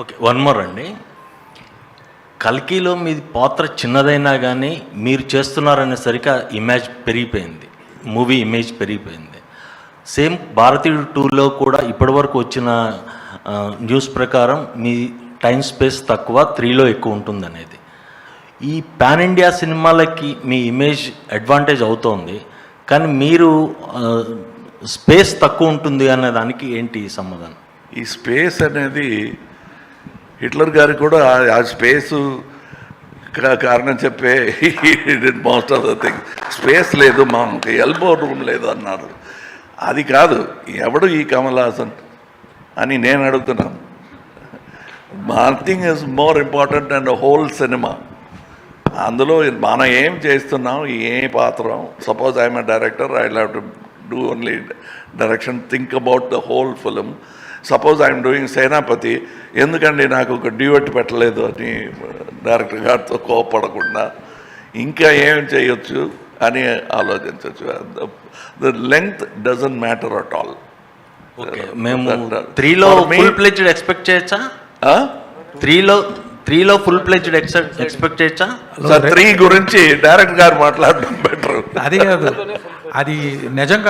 Okay one more అండి కల్కిలో మీ పాత్ర చిన్నదైనా కానీ మీరు చేస్తున్నారనేసరికి ఇమేజ్ పెరిగిపోయింది. మూవీ ఇమేజ్ పెరిగిపోయింది. సేమ్ భారతీయుడు టూలో కూడా ఇప్పటివరకు వచ్చిన న్యూస్ ప్రకారం మీ టైం స్పేస్ తక్కువ త్రీలో ఎక్కువ ఉంటుంది అనేది ఈ పాన్ ఇండియా సినిమాలకి మీ ఇమేజ్ అడ్వాంటేజ్ అవుతోంది. కానీ మీరు స్పేస్ తక్కువ ఉంటుంది అనే దానికి ఏంటి సమాధానం? ఈ స్పేస్ అనేది హిట్లర్ గారు కూడా ఆ- స్పేస్ కారణం చెప్పే most of the thing space లేదు మాకు ఎల్బో రూమ్ లేదు అన్నారు. అది కాదు ఎవడు ఈ కమల్ హాసన్ అని నేను అడుగుతున్నాను. More thing is more important and whole cinema అందులో మనం ఏం చేస్తున్నాం ఏ పాత్ర suppose I'm director I have to do only direction think about the whole film suppose I'm doing Senapathi ఎందుకండి నాకు ఒక డ్యూట్ పెట్టలేదు అని డైరెక్టర్ గారితో కోపడకుండా ఇంకా ఏం చేయొచ్చు అని ఆలోచించవచ్చు the length doesn't matter at all మేము త్రీలో ఫుల్ ప్లేజ్డ్ ఎక్స్పెక్ట్ చేయొచ్చా? త్రీలో త్రీలో ఫుల్ ప్లేజ్డ్ ఎక్స్పెక్ట్ చేయొచ్చా? త్రీ గురించి డైరెక్టర్ గారు మాట్లాడడం బెటర్ అది కాదు. అది నిజంగా